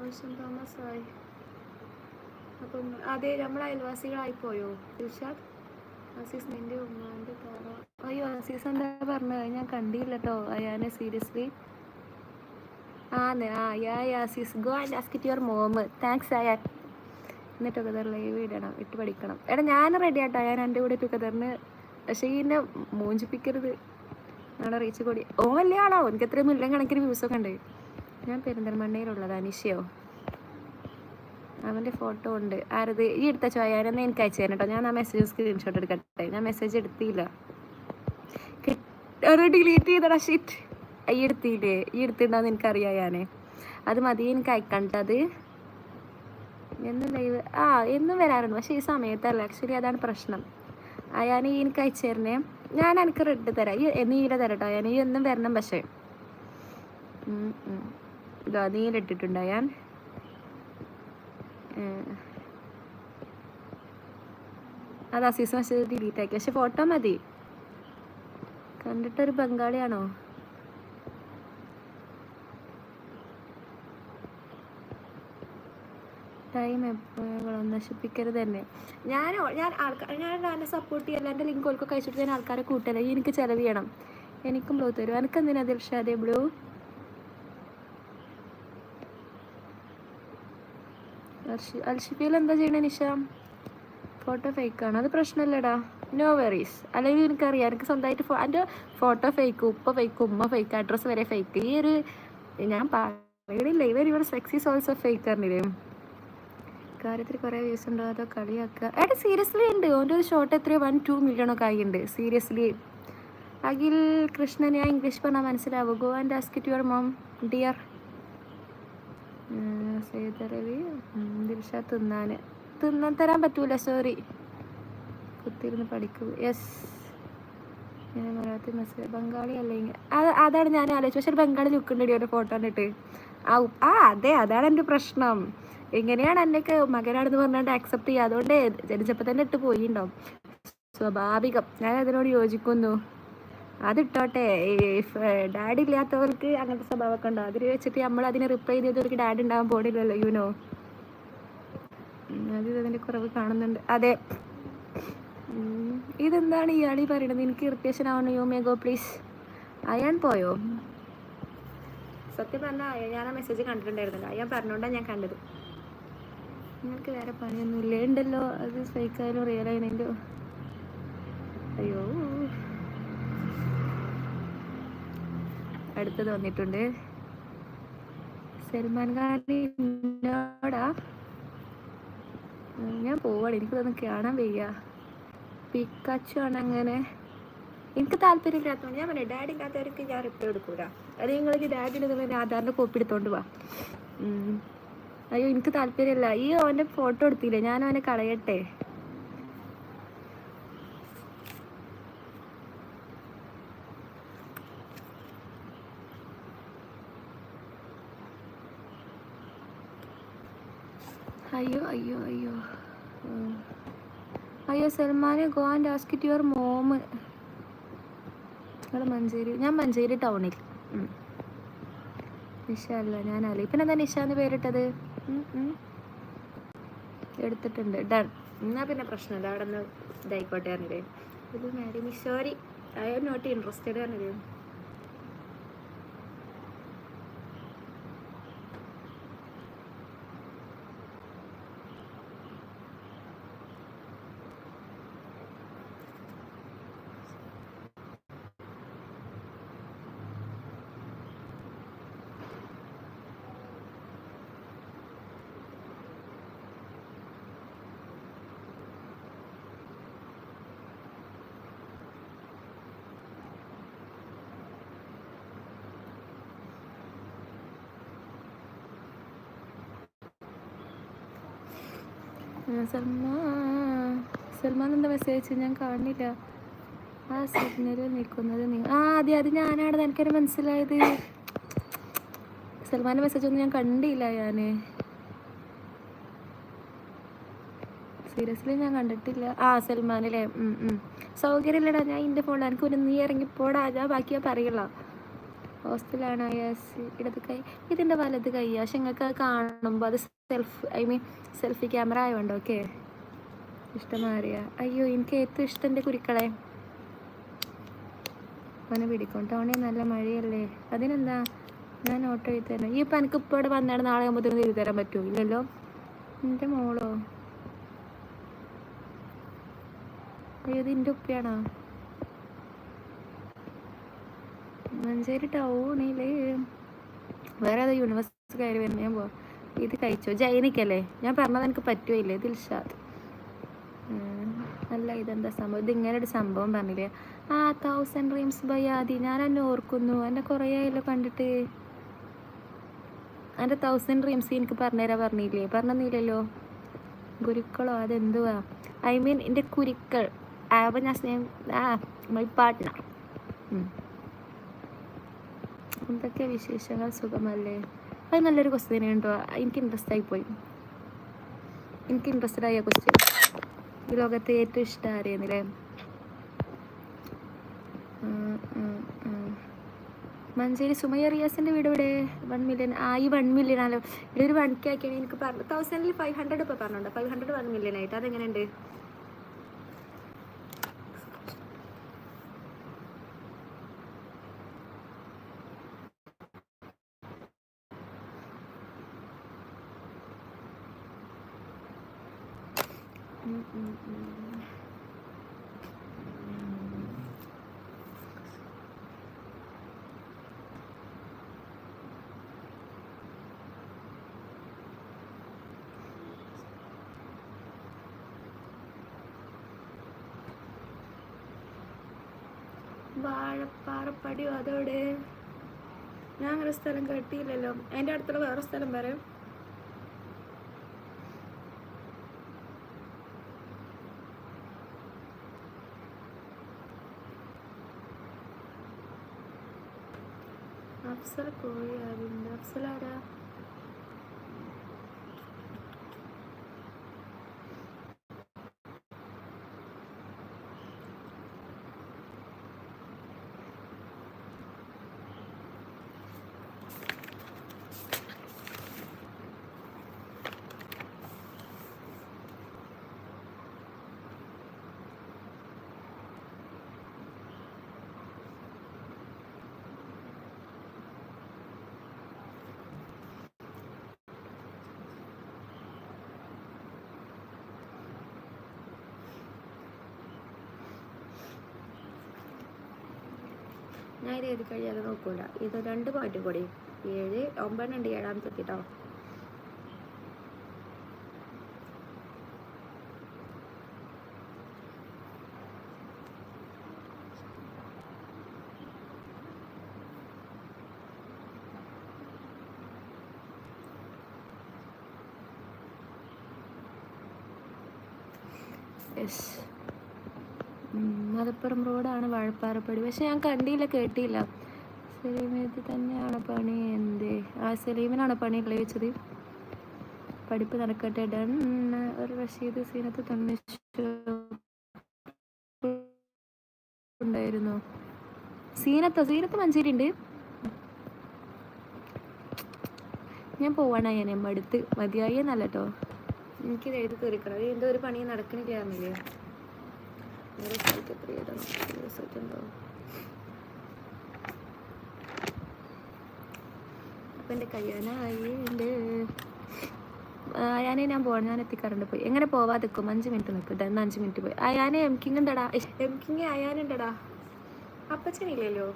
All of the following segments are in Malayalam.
വർഷം ആയി അപ്പം അതെ നമ്മൾ അയൽവാസികളായി പോയോ? ദിൽഷാദ് അസീസ് നിന്റെ ഉമ്മാന്റെ താറ അയ്യോ അസീസ് എന്താ പറഞ്ഞത് ഞാൻ കണ്ടില്ല കേട്ടോ അയാനെ സീരിയസ്ലി ആന്ന് ആ യാ Aziz. Go and ask it your mom thanks Ayaan ഇന്ന് ടുഗദർ ലൈവ് ഇടണം ഇട്ട് പഠിക്കണം. എടാ ഞാൻ റെഡി ആട്ടോ. ഞാൻ എന്റെ കൂടെ ടുഗദറിന് പക്ഷേ എന്നെ മോഞ്ചിപ്പിക്കരുത്. നാളെ റീച്ച് കൂടി. ഓ വലിയ ആളോ. എനിക്ക് എത്രയും മില്യൺ കണക്കിന് വ്യൂസ് ഒക്കെ ഉണ്ട്. ഞാൻ പെരിന്തൽമണ്ണയിലുള്ളത് അനിഷയോ? അവന്റെ ഫോട്ടോ ഉണ്ട്. ആരത്? ഈ എടുത്ത ചോയാനെന്ന് എനിക്ക് അയച്ചു തരണം കേട്ടോ. ഞാൻ ആ മെസ്സേജ് സ്ക്രീൻഷോട്ട് എടുക്കട്ടെ? ഞാൻ മെസ്സേജ് എടുത്തില്ല. ഡിലീറ്റ് ചെയ്തടാ ഷീറ്റ് ഈ എടുത്തില്ലേ? ഈ എടുത്തിട്ടുണ്ടാന്ന് എനിക്കറിയാം ഞാനേ. അത് മതി എനിക്ക് അയക്കണ്ടത് എന്നും ലൈവ് ആ എന്നും വരാറുണ്ട്. പക്ഷേ ഈ സമയത്തല്ല. ആക്ച്വലി അതാണ് പ്രശ്നം. ഞാൻ എനിക്ക് അയച്ചു തരണേ. ഞാൻ എനിക്ക് റെഡ് തരാം. ഈ നീല തരട്ടോ. ഞാൻ ഈ എന്നും വരണം പക്ഷേ. ഇതാ നീല ഇട്ടിട്ടുണ്ടോ ഞാൻ. അത് അസീസ് മസ്ജിദ് ഡിലീറ്റ് ആക്കി. പക്ഷെ ഫോട്ടോ മതി. കണ്ടിട്ടൊരു ബംഗാളിയാണോ? ടൈം എപ്പോഴും നശിപ്പിക്കരുത് തന്നെ. ഞാൻ ഞാൻ ആൾക്കാർ ഞാൻ എന്നെ സപ്പോർട്ട് ചെയ്യാൻ എന്റെ ലിങ്ക് ഓൽക്കൊക്കെ അയച്ചിട്ട് ഞാൻ ആൾക്കാരെ കൂട്ടല്ല എനിക്ക് ചിലവ് ചെയ്യണം. എനിക്കും ബ്ലൂ തരും. എനിക്ക് എന്തിനാ ദിൽഷാദെ ബ്ലൂ? അൽഷിഫിയിൽ എന്താ ചെയ്യണേ നിഷ? ഫോട്ടോ ഫേക്കാണ് അത് പ്രശ്നമല്ലടാ നോ വെറീസ് അല്ലെങ്കിൽ എനിക്കറിയാം. എനിക്ക് സ്വന്തമായിട്ട് എന്റെ ഫോട്ടോ ഫേക്ക് ഉപ്പ ഫേക്ക് ഉമ്മ ഫേക്ക് അഡ്രസ്സ് വരെ ഫേക്ക് ഈ ഒരു ഞാൻ പറയണില്ല. ഇവർ ഇവിടെ സെക്സി ഓൾസോ ഫേക്ക് അറിഞ്ഞില്ലേ കാര്യത്തിൽ കുറേ വ്യൂസ് ഉണ്ടോ? അതോ കളിയാക്കുക എടാ സീരിയസ്ലി ഉണ്ട്. ഓന്റെ ഒരു ഷോട്ട് എത്രയോ? വൺ ടു മില്യൺ ഒക്കെ ആയിട്ടുണ്ട്. സീരിയസ്ലി അഖിൽ കൃഷ്ണൻ ഞാൻ ഇംഗ്ലീഷ് പറഞ്ഞാൽ മനസ്സിലാവും? Go and ask it your mom dear സേതരവി Dilsha തിന്നാൻ തിന്നാൻ തരാൻ പറ്റൂല സോറി കുത്തിരുന്ന് പഠിക്കൂ. യെസ് ഞാൻ മലയാളത്തിൽ മെസ്സേജ് ബംഗാളി അല്ലെങ്കിൽ അത് അതാണ് ഞാൻ ആലോചിച്ചത്. പക്ഷെ ബംഗാളി ലുക്ക് ഉണ്ട് ഫോട്ടോ കണ്ടിട്ട്. ആ ആ അതെ അതാണ് എന്റെ പ്രശ്നം. എങ്ങനെയാണ് എന്നൊക്കെ മകനാണെന്ന് പറഞ്ഞുകൊണ്ട് ആക്സെപ്റ്റ് ചെയ്യുക അതുകൊണ്ട് ജനിച്ചപ്പോൾ തന്നെ ഇട്ട് പോയിണ്ടാവും. സ്വാഭാവികം. ഞാൻ അതിനോട് യോജിക്കുന്നു. അതിട്ടോട്ടെ. ഡാഡി ഇല്ലാത്തവർക്ക് അങ്ങനത്തെ സ്വഭാവമൊക്കെ ഉണ്ടാവും അതിൽ വെച്ചിട്ട് നമ്മൾ അതിനെ റിപ്ലൈ ചെയ്തവർക്ക് ഡാഡി ഉണ്ടാവാൻ പോണില്ലല്ലോ യുനോ അത് അതിന്റെ കുറവ് കാണുന്നുണ്ട്. അതെ. ഇതെന്താണ് ഇയാളി പറയണത്? എനിക്ക് ഇറിറ്റേഷൻ ആവണം? You may go please Ayaan പോയോ? സത്യം പറഞ്ഞാൽ ഞാൻ ആ മെസ്സേജ് കണ്ടിട്ടുണ്ടായിരുന്നില്ല. അയാൻ പറഞ്ഞുകൊണ്ടാണ് ഞാൻ കണ്ടത്. നിങ്ങൾക്ക് വേറെ പണിയൊന്നും ഇല്ലേ ഉണ്ടല്ലോ. അത് റിയൽ ആയതിന്റെ അയ്യോ. അടുത്തത് വന്നിട്ടുണ്ട്. സൽമാൻ ഖാൻ എന്നോടാ ഞാൻ പോവാണ്. എനിക്കിതൊന്നും കാണാൻ വയ്യ. പിക്കാച്ചു ആണ് അങ്ങനെ. എനിക്ക് താല്പര്യമില്ലാത്തതുകൊണ്ട് ഞാൻ പറഞ്ഞു ഡാഡി ഇല്ലാത്തവർക്ക് ഞാൻ റിപ്ലൈ കൊടുക്കൂല അത് നിങ്ങൾക്ക് ഡാഡിന്റെ നിങ്ങൾ ആധാറിന്റെ കോപ്പി എടുത്തോണ്ട് വാ. അയ്യോ എനിക്ക് താല്പര്യമില്ല. ഈ അവന്റെ ഫോട്ടോ എടുത്തില്ലേ? ഞാൻ അവനെ കളയട്ടെ. അയ്യോ അയ്യോ അയ്യോ. അയ്യോ സൽമാനെ go and ask it your mom നിങ്ങൾ മഞ്ചേരി ഞാൻ മഞ്ചേരി ടൗണിൽ. നിഷ അല്ല ഞാനല്ല ഇപ്പം എന്താ നിഷ എന്ന് പേരിട്ടത്. എടുത്തിട്ടുണ്ട്. ഡൺ എന്നാ പിന്നെ പ്രശ്നമില്ല അവിടെ നിന്ന് ഇതായിക്കോട്ടെ പറഞ്ഞില്ലേ. ഇത് മാരി മിഷോരി. ഐ ആം നോട്ട് ഇൻട്രസ്റ്റഡ് പറഞ്ഞില്ലേ ആ, സൽമാൻ എന്താ മെസ്സേജ് ഞാൻ കാണില്ല. ആ സിഗ്നൽ നിൽക്കുന്നത് ആ അതെ അത് ഞാനാണ്. എനിക്കൊരു മനസ്സിലായത്. സൽമാന്റെ മെസ്സേജ് ഒന്നും ഞാൻ കണ്ടില്ല ഞാൻ സീരിയസ്ലി ഞാൻ കണ്ടിട്ടില്ല. ആ സൽമാനല്ലേ? സൗകര്യമില്ലടാ ഞാൻ എന്റെ ഫോണിൽ എനിക്ക് ഒരു നീ ഇറങ്ങിപ്പോടാ. ഞാൻ ബാക്കിയാ പറയുള്ള. ഹോസ്റ്റലാണ് അയാസ് ഇടത് കൈ. ഇതിന്റെ വലത് കൈ. പക്ഷെ നിങ്ങൾക്ക് അത് കാണുമ്പോൾ അത് self I mean selfie camera ആയതുകൊണ്ട് ഓക്കെ. ഇഷ്ടമാറിയ അയ്യോ എനിക്ക് ഏറ്റവും ഇഷ്ടം എന്റെ കുരുക്കളെ. അവനെ പിടിക്കും ടോണി നല്ല മഴയല്ലേ. അതിനെന്താ? ഞാൻ ഓട്ടോ എഴുതി തരണം ഈ ഇപ്പം എനിക്ക് ഇപ്പോൾ ഇവിടെ വന്നാണ് നാളെ ആകുമ്പോഴത്തേക്കും എഴുതി തരാൻ പറ്റുമോ ഇല്ലല്ലോ. എന്റെ മോളോ? ഏത് എന്റെ ഉപ്പയാണോ? മഞ്ചേരി ടൗണിൽ വേറെ ഏതോ യൂണിവേഴ്സിറ്റി കയറി വരുന്ന പോവാ. ഇത് കഴിച്ചോ? ജൈനിക്കല്ലേ? ഞാൻ പറഞ്ഞത് എനിക്ക് പറ്റുമില്ലേ ദിൽഷാദ് അല്ല ഇതെന്താ സംഭവം? ഇത് ഇങ്ങനെ ഒരു സംഭവം പറഞ്ഞില്ലേ? ആ തൗസൻഡ് ഡ്രീംസ് ബൈ ആദി. ഞാൻ എന്നെ ഓർക്കുന്നു. എന്നെ കുറേ ആയല്ലോ കണ്ടിട്ട്. എന്റെ തൗസൻഡ് ഡ്രീംസ് എനിക്ക് പറഞ്ഞുതരാൻ പറഞ്ഞില്ലേ? പറഞ്ഞില്ലല്ലോ ഗുരുക്കളോ അതെന്തുവാ? ഐ മീൻ എന്റെ കുരുക്കൾ. അപ്പം ഞാൻ സ്നേഹം ആ മൈ പാർട്ട്ണർ എന്തൊക്കെ വിശേഷങ്ങൾ സുഖമല്ലേ? അത് നല്ലൊരു ക്വസ്റ്റ്യൻ ഉണ്ടോ എനിക്ക് ഇൻട്രസ്റ്റ് ആയിപ്പോയി. എനിക്ക് ഇൻട്രസ്റ്റഡ് ആയ ക്വസ്റ്റ്യൻ ഈ ലോകത്തെ ഏറ്റവും ഇഷ്ടം ആരെയെന്നില്ലേ. മഞ്ചേരി സുമയ്യ റിയാസിന്റെ വീട് ഇവിടെ വൺ മില്യൺ ആ ഈ വൺ മില്യൺ ആണല്ലോ. ഇവിടെ ഒരു വൺ കെ ആക്കിയാണ് എനിക്ക് പറഞ്ഞു തൗസൻഡിൽ ഫൈവ് ഹൺഡ്രഡ് ഇപ്പോൾ പറഞ്ഞുണ്ട് ഫൈവ് ഹൺഡ്രഡ് വൺ മില്യൺ ആയിട്ട്. അതെങ്ങനെയുണ്ട്? വാഴപ്പാറപ്പടിയോ അതോടെ ഞാൻ അങ്ങനെ സ്ഥലം കേട്ടിയില്ലല്ലോ എന്റെ അടുത്തുള്ള വേറെ സ്ഥലം പറയാം അഫ്സൽ കോഴി ആരുണ്ട് അഫ്സൽ ഞാൻ ഇത് എഴുതി കഴിഞ്ഞാൽ നോക്കൂല. ഇത് രണ്ട് പോയിന്റ് കൂടി. ഏഴ് ഒമ്പതെണ്ണുണ്ട് ഏഴാമത്തെ കേട്ടോ യെസ് മലപ്പുറം റോഡാണ് വാഴപ്പാറപ്പടി. പക്ഷെ ഞാൻ കണ്ടില്ല കേട്ടില്ല. സലീമേത് തന്നെയാണ് പണി. എന്തേ? ആ സലീമിനാണ് പണി ലഭിച്ചത്? പഠിപ്പ് നടക്കട്ടെ. ഡൺ. ഒരു റഷീദ് സീനത്ത് തന്നിച്ചു ഉണ്ടായിരുന്നു സീനത്തോ? സീനത്ത് മഞ്ചേരി ഉണ്ട് ഞാൻ പോവാണ് ഞാൻ എമ്മടുത്ത് മതിയായി എന്നല്ല കേട്ടോ എനിക്കിത് എഴുതി തീർക്കണം. എന്തോ ഒരു പണി നടക്കണില്ലായിരുന്നില്ലേ റിസൾട്ട് എത്ര ഇടണം? റിസൾട്ട് അപ്പം എന്റെ കയ്യാനായി അയാനെ ഞാൻ പോകണം ഞാൻ എത്തിക്കാറുണ്ട് പോയി. എങ്ങനെ പോവാതെ നിൽക്കും അഞ്ച് മിനിറ്റ് നിൽക്കും എന്നാൽ അഞ്ച് മിനിറ്റ് പോയി. അയാനെ എം കിങ് ഉണ്ടടാ. എം കിങ് അയാനുണ്ടടാ. അപ്പച്ചനില്ലല്ലോ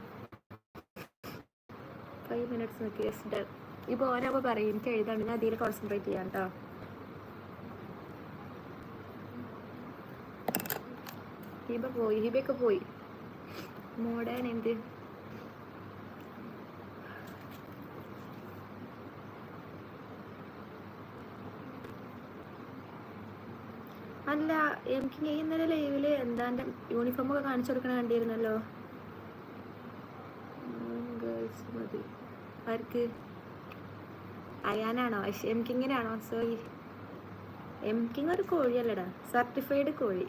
ഫൈവ് മിനിറ്റ്സ് നിൽക്കി യെസ് ഇപ്പോൾ ഓനപ്പോൾ പറയും എനിക്ക് എഴുതാണ്ട്. ഞാൻ അതിൽ കോൺസെൻട്രേറ്റ് ചെയ്യാം കേട്ടോ ഹിബ പോയി ഹിബയൊക്കെ പോയി. മോഡേൺ എന്ത്? അല്ല എനിക്ക് ഇന്നലെ ലൈവിൽ എന്താ യൂണിഫോം ഒക്കെ കാണിച്ചു കൊടുക്കണ കണ്ടിരുന്നല്ലോ. മതി. ആർക്ക്? അയാനാണോ? എം കിങ്ങിനാണോ? സോറി. എം കിങ് ഒരു കോഴിയല്ലടാ. സർട്ടിഫൈഡ് കോഴി.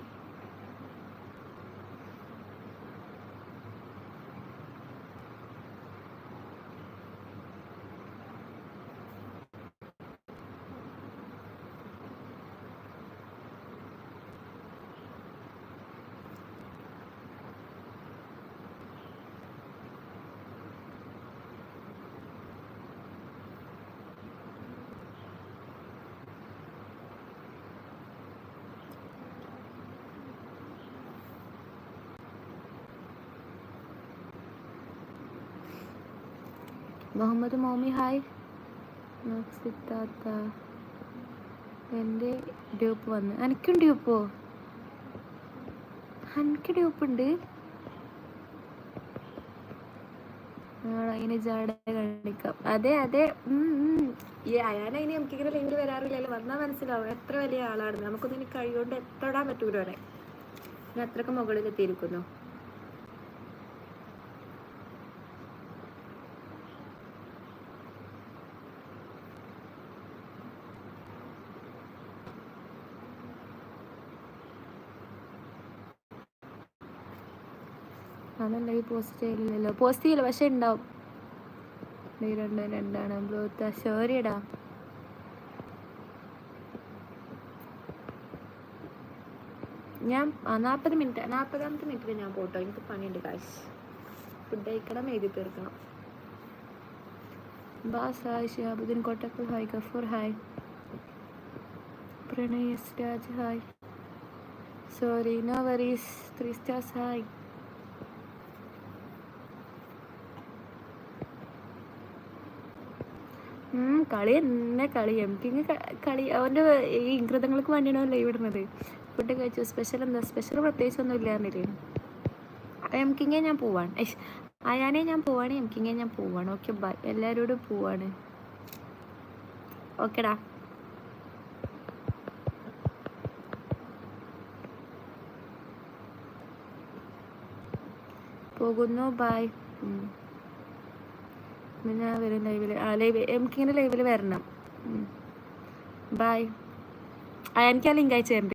Muhammad mommy hi. സിത്താത്ത എന്റെ ഡ്യൂപ്പ് വന്ന്. എനിക്കും ഡ്യൂപ്പോ? എനിക്ക് ഡ്യൂപ്പുണ്ട്. അതിന് ജാട കാണിക്കാം. അതെ അതെ. ഈ അയാൾ അതിന് നമുക്കിങ്ങനെ ലൈവിൽ വരാറില്ലല്ലോ. വന്നാൽ മനസ്സിലാവും എത്ര വലിയ ആളാണ് നമുക്കൊന്നും ഇനി എത്തടാൻ പറ്റൂലോ അവനെ. അത്രയ്ക്ക് മുകളിൽ എത്തിയിരിക്കുന്നു അതെന്തായി പോസ്റ്റ് ചെയ്യില്ലല്ലോ പോസ്റ്റ് ചെയ്യില്ല പക്ഷെ ഉണ്ടാവും രണ്ട് രണ്ടാണ്. ബ്ലൂത്ത് ഷോറിയടാ ഞാൻ നാൽപ്പത് മിനിറ്റ് നാൽപ്പതാമത്തെ മിനിറ്റിൽ ഞാൻ പോട്ടോ. എനിക്ക് പണിയുണ്ട് കാശ് ഫുഡ് കഴിക്കണം എഴുതി തീർക്കണം. Bass hi Shihabuddin Kottakkal hi Gafoor hi. Pranay Raj hi. Sorry no worries three stars hi. കളി എന്നെ കളി. എം കിങ് കളി അവന്റെ ഈ ഇംഗ്രിതങ്ങൾക്ക് വേണ്ടിയാണ് ലൈവ് ഇടുന്നത്. ഫുഡ് കഴിച്ചു. സ്പെഷ്യൽ എന്താ? സ്പെഷ്യൽ പ്രത്യേകിച്ച് ഒന്നും ഇല്ലാന്നില്ലേ എം ഞാൻ പോവാണ്. അയാനെ ഞാൻ പോവാണ്. എം കിങ്ങെ ഞാൻ പോവാണ്. ഓക്കെ ബൈ എല്ലാവരോടും പോവാണ്. ഓക്കെടാ പോകുന്നു. ബൈ പിന്നെ വരും ലൈവിൽ ആ ലൈവ് എനിക്കിങ്ങനെ ലൈവിൽ വരണം. ബൈ ആ എനിക്ക് ആ ലിങ്ക് അയച്ചു തരണ്ട്.